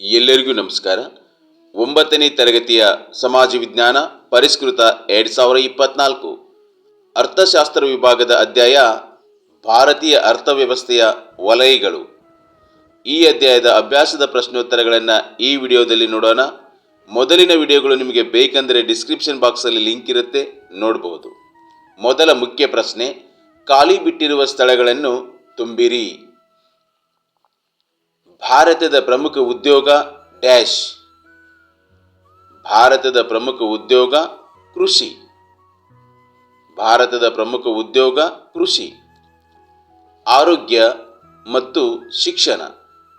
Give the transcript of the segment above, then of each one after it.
ಎಲ್ಲರಿಗೂ ನಮಸ್ಕಾರ. ಒಂಬತ್ತನೇ ತರಗತಿಯ ಸಮಾಜ ವಿಜ್ಞಾನ ಪರಿಷ್ಕೃತ ಎರಡು ಸಾವಿರ ಇಪ್ಪತ್ನಾಲ್ಕು ಅರ್ಥಶಾಸ್ತ್ರ ವಿಭಾಗದ ಅಧ್ಯಾಯ ಭಾರತೀಯ ಅರ್ಥವ್ಯವಸ್ಥೆಯ ವಲಯಗಳು. ಈ ಅಧ್ಯಾಯದ ಅಭ್ಯಾಸದ ಪ್ರಶ್ನೋತ್ತರಗಳನ್ನು ಈ ವಿಡಿಯೋದಲ್ಲಿ ನೋಡೋಣ. ಮೊದಲಿನ ವಿಡಿಯೋಗಳು ನಿಮಗೆ ಬೇಕೆಂದರೆ ಡಿಸ್ಕ್ರಿಪ್ಷನ್ ಬಾಕ್ಸಲ್ಲಿ ಲಿಂಕ್ ಇರುತ್ತೆ ನೋಡಬಹುದು ಮೊದಲ ಮುಖ್ಯ ಪ್ರಶ್ನೆ, ಖಾಲಿ ಬಿಟ್ಟಿರುವ ಸ್ಥಳಗಳನ್ನು ತುಂಬಿರಿ. ಭಾರತದ ಪ್ರಮುಖ ಉದ್ಯೋಗ ಡ್ಯಾಶ್. ಭಾರತದ ಪ್ರಮುಖ ಉದ್ಯೋಗ ಕೃಷಿ. ಭಾರತದ ಪ್ರಮುಖ ಉದ್ಯೋಗ ಕೃಷಿ. ಆರೋಗ್ಯ ಮತ್ತು ಶಿಕ್ಷಣ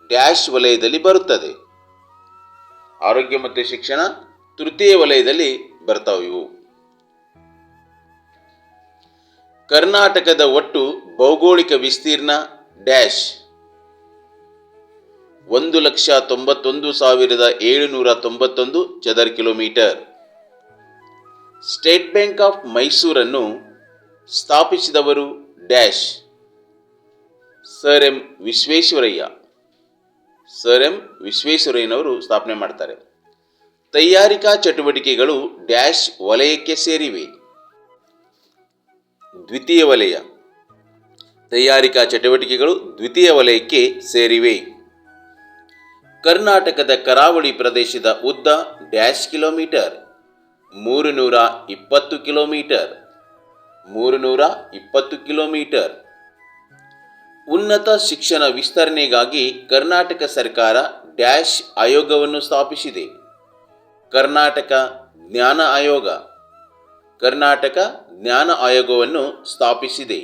ಡ್ಯಾಶ್ ವಲಯದಲ್ಲಿ ಬರುತ್ತದೆ. ಆರೋಗ್ಯ ಮತ್ತು ಶಿಕ್ಷಣ ತೃತೀಯ ವಲಯದಲ್ಲಿ ಬರ್ತಾವೆ ಇವು. ಕರ್ನಾಟಕದ ಒಟ್ಟು ಭೌಗೋಳಿಕ ವಿಸ್ತೀರ್ಣ ಡ್ಯಾಶ್. ಒಂದು ಲಕ್ಷ ತೊಂಬತ್ತೊಂದು ಸಾವಿರದ ಏಳುನೂರ ತೊಂಬತ್ತೊಂದು ಚದರ್ ಕಿಲೋಮೀಟರ್. ಸ್ಟೇಟ್ ಬ್ಯಾಂಕ್ ಆಫ್ ಮೈಸೂರನ್ನು ಸ್ಥಾಪಿಸಿದವರು dash. Sir M Visvesvaraya. Sir M ವಿಶ್ವೇಶ್ವರಯ್ಯನವರು ಸ್ಥಾಪನೆ ಮಾಡ್ತಾರೆ. ತಯಾರಿಕಾ ಚಟುವಟಿಕೆಗಳು ಡ್ಯಾಶ್ ವಲಯಕ್ಕೆ ಸೇರಿವೆ. ದ್ವಿತೀಯ ವಲಯ. ತಯಾರಿಕಾ ಚಟುವಟಿಕೆಗಳು ದ್ವಿತೀಯ ವಲಯಕ್ಕೆ ಸೇರಿವೆ. ಕರ್ನಾಟಕದ ಕರಾವಳಿ ಪ್ರದೇಶದ ಉದ್ದ ಡ್ಯಾಶ್ ಕಿಲೋಮೀಟರ್ ಮೂರು ನೂರ ಇಪ್ಪತ್ತು ಕಿಲೋಮೀಟರ್ ಮೂರು ನೂರ ಇಪ್ಪತ್ತು ಕಿಲೋಮೀಟರ್. ಉನ್ನತ ಶಿಕ್ಷಣ ವಿಸ್ತರಣೆಗಾಗಿ ಕರ್ನಾಟಕ ಸರ್ಕಾರ ಡ್ಯಾಶ್ ಆಯೋಗವನ್ನು ಸ್ಥಾಪಿಸಿದೆ. ಕರ್ನಾಟಕ ಜ್ಞಾನ ಆಯೋಗ, ಕರ್ನಾಟಕ ಜ್ಞಾನ ಆಯೋಗವನ್ನು ಸ್ಥಾಪಿಸಿದೆ.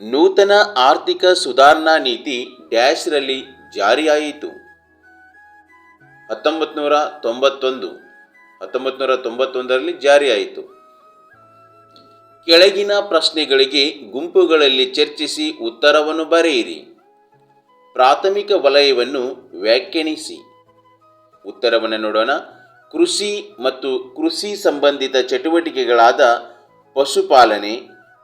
ನೂತನ ಆರ್ಥಿಕ ಸುಧಾರಣಾ ನೀತಿ ಡ್ಯಾಶ್ರಲ್ಲಿ ಜಾರಿಯಾಯಿತು. ಹತ್ತೊಂಬತ್ತು ನೂರ ತೊಂಬತ್ತೊಂದು ಹತ್ತೊಂಬತ್ತು ನೂರ ತೊಂಬತ್ತೊಂದರಲ್ಲಿ ಜಾರಿಯಾಯಿತು. ಕೆಳಗಿನ ಪ್ರಶ್ನೆಗಳಿಗೆ ಗುಂಪುಗಳಲ್ಲಿ ಚರ್ಚಿಸಿ ಉತ್ತರವನ್ನು ಬರೆಯಿರಿ. ಪ್ರಾಥಮಿಕ ವಲಯವನ್ನು ವ್ಯಾಖ್ಯಾನಿಸಿ. ಉತ್ತರವನ್ನು ನೋಡೋಣ. ಕೃಷಿ ಮತ್ತು ಕೃಷಿ ಸಂಬಂಧಿತ ಚಟುವಟಿಕೆಗಳಾದ ಪಶುಪಾಲನೆ,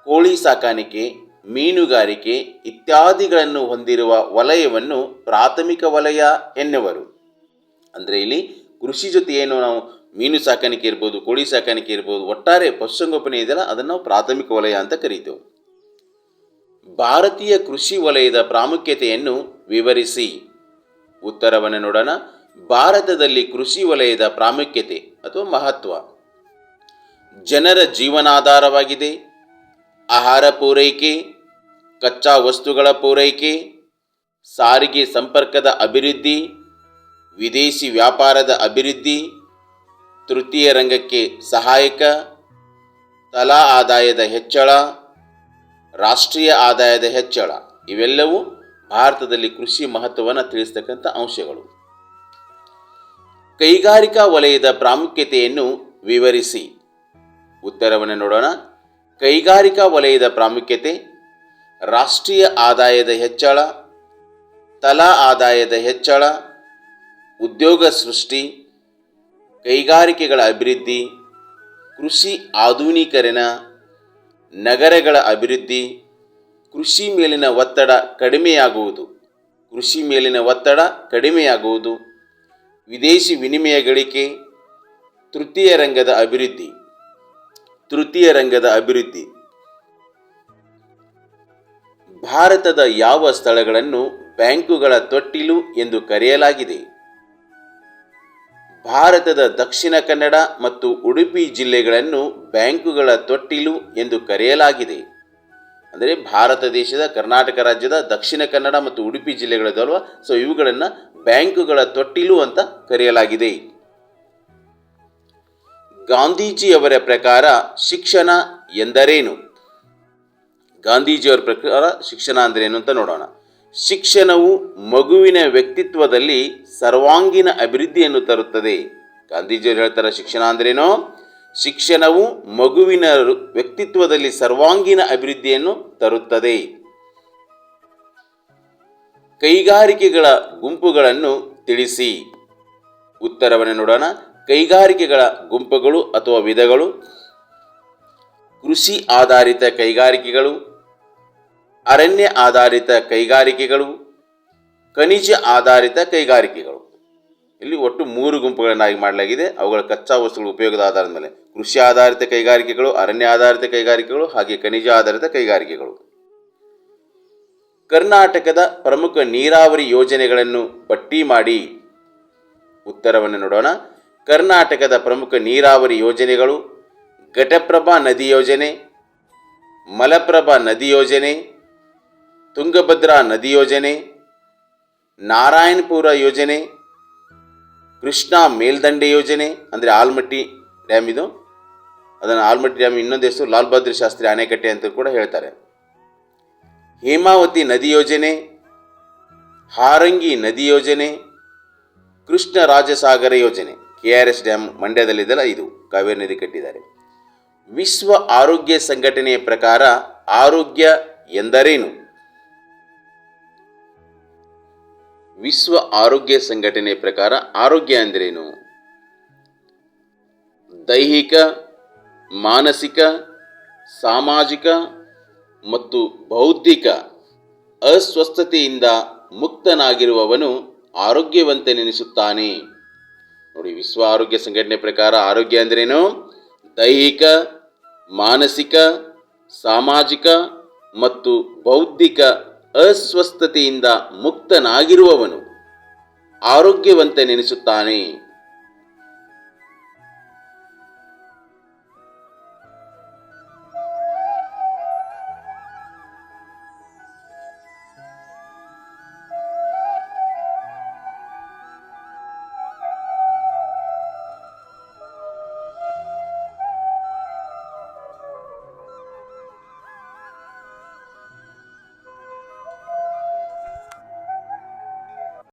ಕೋಳಿ ಸಾಕಾಣಿಕೆ ಮೀನುಗಾರಿಕೆ ಇತ್ಯಾದಿಗಳನ್ನು ಹೊಂದಿರುವ ವಲಯವನ್ನು ಪ್ರಾಥಮಿಕ ವಲಯ ಎನ್ನುವರು. ಅಂದರೆ ಇಲ್ಲಿ ಕೃಷಿ ಜೊತೆ ಏನು ನಾವು ಮೀನು ಸಾಕಾಣಿಕೆ ಇರ್ಬೋದು, ಕೋಳಿ ಸಾಕಾಣಿಕೆ ಇರ್ಬೋದು, ಒಟ್ಟಾರೆ ಪಶುಸಂಗೋಪನೆ ಇದೆಯಲ್ಲ, ಅದನ್ನು ನಾವು ಪ್ರಾಥಮಿಕ ವಲಯ ಅಂತ ಕರೀತೇವೆ. ಭಾರತೀಯ ಕೃಷಿ ವಲಯದ ಪ್ರಾಮುಖ್ಯತೆಯನ್ನು ವಿವರಿಸಿ. ಉತ್ತರವನ್ನು ನೋಡೋಣ. ಭಾರತದಲ್ಲಿ ಕೃಷಿ ವಲಯದ ಪ್ರಾಮುಖ್ಯತೆ ಅಥವಾ ಮಹತ್ವ. ಜನರ ಜೀವನಾಧಾರವಾಗಿದೆ. ಆಹಾರ ಪೂರೈಕೆ, ಕಚ್ಚಾ ವಸ್ತುಗಳ ಪೂರೈಕೆ, ಸಾರಿಗೆ ಸಂಪರ್ಕದ ಅಭಿವೃದ್ಧಿ, ವಿದೇಶಿ ವ್ಯಾಪಾರದ ಅಭಿವೃದ್ಧಿ, ತೃತೀಯ ರಂಗಕ್ಕೆ ಸಹಾಯಕ, ತಲಾ ಆದಾಯದ ಹೆಚ್ಚಳ, ರಾಷ್ಟ್ರೀಯ ಆದಾಯದ ಹೆಚ್ಚಳ, ಇವೆಲ್ಲವೂ ಭಾರತದಲ್ಲಿ ಕೃಷಿ ಮಹತ್ವವನ್ನು ತಿಳಿಸ್ತಕ್ಕಂಥ ಅಂಶಗಳು. ಕೈಗಾರಿಕಾ ವಲಯದ ಪ್ರಾಮುಖ್ಯತೆಯನ್ನು ವಿವರಿಸಿ. ಉತ್ತರವನ್ನು ನೋಡೋಣ. ಕೈಗಾರಿಕಾ ವಲಯದ ಪ್ರಾಮುಖ್ಯತೆ, ರಾಷ್ಟ್ರೀಯ ಆದಾಯದ ಹೆಚ್ಚಳ, ತಲಾ ಆದಾಯದ ಹೆಚ್ಚಳ, ಉದ್ಯೋಗ ಸೃಷ್ಟಿ, ಕೈಗಾರಿಕೆಗಳ ಅಭಿವೃದ್ಧಿ, ಕೃಷಿ ಆಧುನೀಕರಣ, ನಗರಗಳ ಅಭಿವೃದ್ಧಿ, ಕೃಷಿ ಮೇಲಿನ ಒತ್ತಡ ಕಡಿಮೆಯಾಗುವುದು, ಕೃಷಿ ಮೇಲಿನ ಒತ್ತಡ ಕಡಿಮೆಯಾಗುವುದು, ವಿದೇಶಿ ವಿನಿಮಯ ಗಳಿಕೆ, ತೃತೀಯ ರಂಗದ ಅಭಿವೃದ್ಧಿ. ತೃತೀಯ ರಂಗದ ಅಭಿವೃದ್ಧಿ. ಭಾರತದ ಯಾವ ಸ್ಥಳಗಳನ್ನು ಬ್ಯಾಂಕುಗಳ ತೊಟ್ಟಿಲು ಎಂದು ಕರೆಯಲಾಗಿದೆ. ಭಾರತದ ದಕ್ಷಿಣ ಕನ್ನಡ ಮತ್ತು ಉಡುಪಿ ಜಿಲ್ಲೆಗಳನ್ನು ಬ್ಯಾಂಕುಗಳ ತೊಟ್ಟಿಲು ಎಂದು ಕರೆಯಲಾಗಿದೆ. ಅಂದರೆ ಭಾರತ ದೇಶದ ಕರ್ನಾಟಕ ರಾಜ್ಯದ ದಕ್ಷಿಣ ಕನ್ನಡ ಮತ್ತು ಉಡುಪಿ ಜಿಲ್ಲೆಗಳದಲ್ವ ಸೊ ಇವುಗಳನ್ನು ಬ್ಯಾಂಕುಗಳ ತೊಟ್ಟಿಲು ಅಂತ ಕರೆಯಲಾಗಿದೆ. ಗಾಂಧೀಜಿಯವರ ಪ್ರಕಾರ ಶಿಕ್ಷಣ ಎಂದರೇನು? ಗಾಂಧೀಜಿಯವರ ಪ್ರಕಾರ ಶಿಕ್ಷಣ ಅಂದ್ರೇನು ಅಂತ ನೋಡೋಣ. ಶಿಕ್ಷಣವು ಮಗುವಿನ ವ್ಯಕ್ತಿತ್ವದಲ್ಲಿ ಸರ್ವಾಂಗೀಣ ಅಭಿವೃದ್ಧಿಯನ್ನು ತರುತ್ತದೆ. ಗಾಂಧೀಜಿಯವರು ಹೇಳ್ತಾರೆ ಶಿಕ್ಷಣ ಅಂದ್ರೇನು? ಶಿಕ್ಷಣವು ಮಗುವಿನ ವ್ಯಕ್ತಿತ್ವದಲ್ಲಿ ಸರ್ವಾಂಗೀಣ ಅಭಿವೃದ್ಧಿಯನ್ನು ತರುತ್ತದೆ. ಕೈಗಾರಿಕೆಗಳ ಗುಂಪುಗಳನ್ನು ತಿಳಿಸಿ. ಉತ್ತರವನ್ನು ನೋಡೋಣ. ಕೈಗಾರಿಕೆಗಳ ಗುಂಪುಗಳು ಅಥವಾ ವಿಧಗಳು, ಕೃಷಿ ಆಧಾರಿತ ಕೈಗಾರಿಕೆಗಳು, ಅರಣ್ಯ ಆಧಾರಿತ ಕೈಗಾರಿಕೆಗಳು, ಖನಿಜ ಆಧಾರಿತ ಕೈಗಾರಿಕೆಗಳು. ಇಲ್ಲಿ ಒಟ್ಟು ಮೂರು ಗುಂಪುಗಳನ್ನಾಗಿ ಮಾಡಲಾಗಿದೆ. ಅವುಗಳ ಕಚ್ಚಾ ವಸ್ತುಗಳ ಉಪಯೋಗದ ಆಧಾರದ ಮೇಲೆ ಕೃಷಿ ಆಧಾರಿತ ಕೈಗಾರಿಕೆಗಳು, ಅರಣ್ಯ ಆಧಾರಿತ ಕೈಗಾರಿಕೆಗಳು ಹಾಗೆ ಖನಿಜ ಆಧಾರಿತ ಕೈಗಾರಿಕೆಗಳು. ಕರ್ನಾಟಕದ ಪ್ರಮುಖ ನೀರಾವರಿ ಯೋಜನೆಗಳನ್ನು ಪಟ್ಟಿ ಮಾಡಿ ಉತ್ತರವನ್ನು ನೋಡೋಣ. ಕರ್ನಾಟಕದ ಪ್ರಮುಖ ನೀರಾವರಿ ಯೋಜನೆಗಳು, ಘಟಪ್ರಭಾ ನದಿ ಯೋಜನೆ, ಮಲಪ್ರಭಾ ನದಿ ಯೋಜನೆ, ತುಂಗಭದ್ರಾ ನದಿ ಯೋಜನೆ, ನಾರಾಯಣಪುರ ಯೋಜನೆ, ಕೃಷ್ಣಾ ಮೇಲ್ದಂಡೆ ಯೋಜನೆ, ಅಂದರೆ ಆಲ್ಮಟ್ಟಿ ಡ್ಯಾಮ್ ಇದು. ಅದನ್ನು ಆಲ್ಮಟ್ಟಿ ಡ್ಯಾಮ್ ಇನ್ನೊಂದು ಹೆಸರು, ಲಾಲ್ ಬಹದ್ದೂರ್ ಶಾಸ್ತ್ರಿ ಅಣೆಕಟ್ಟೆ ಅಂತ ಕೂಡ ಹೇಳ್ತಾರೆ. ಹೇಮಾವತಿ ನದಿ ಯೋಜನೆ, ಹಾರಂಗಿ ನದಿ ಯೋಜನೆ ಕೃಷ್ಣ ರಾಜಸಾಗರ ಯೋಜನೆ. ಕೆ ಆರ್ ಎಸ್ ಡ್ಯಾಮ್ ಮಂಡ್ಯದಲ್ಲಿದ್ದಲ್ಲ ಇದು ಕಾವೇರಿ ನದಿ ಕಟ್ಟಿದ್ದಾರೆ. ವಿಶ್ವ ಆರೋಗ್ಯ ಸಂಘಟನೆಯ ಪ್ರಕಾರ ಆರೋಗ್ಯ ಎಂದರೇನು? ವಿಶ್ವ ಆರೋಗ್ಯ ಸಂಘಟನೆಯ ಪ್ರಕಾರ ಆರೋಗ್ಯ ಎಂದರೇನು? ದೈಹಿಕ, ಮಾನಸಿಕ, ಸಾಮಾಜಿಕ ಮತ್ತು ಬೌದ್ಧಿಕ ಅಸ್ವಸ್ಥತೆಯಿಂದ ಮುಕ್ತನಾಗಿರುವವನು ಆರೋಗ್ಯವಂತನೆನಿಸುತ್ತಾನೆ. ನೋಡಿ, ವಿಶ್ವ ಆರೋಗ್ಯ ಸಂಘಟನೆ ಪ್ರಕಾರ ಆರೋಗ್ಯ ಅಂದ್ರೇನು? ದೈಹಿಕ, ಮಾನಸಿಕ, ಸಾಮಾಜಿಕ ಮತ್ತು ಬೌದ್ಧಿಕ ಅಸ್ವಸ್ಥತೆಯಿಂದ ಮುಕ್ತನಾಗಿರುವವನು. ಆರೋಗ್ಯವಂತನೆನಿಸುತ್ತಾನೆ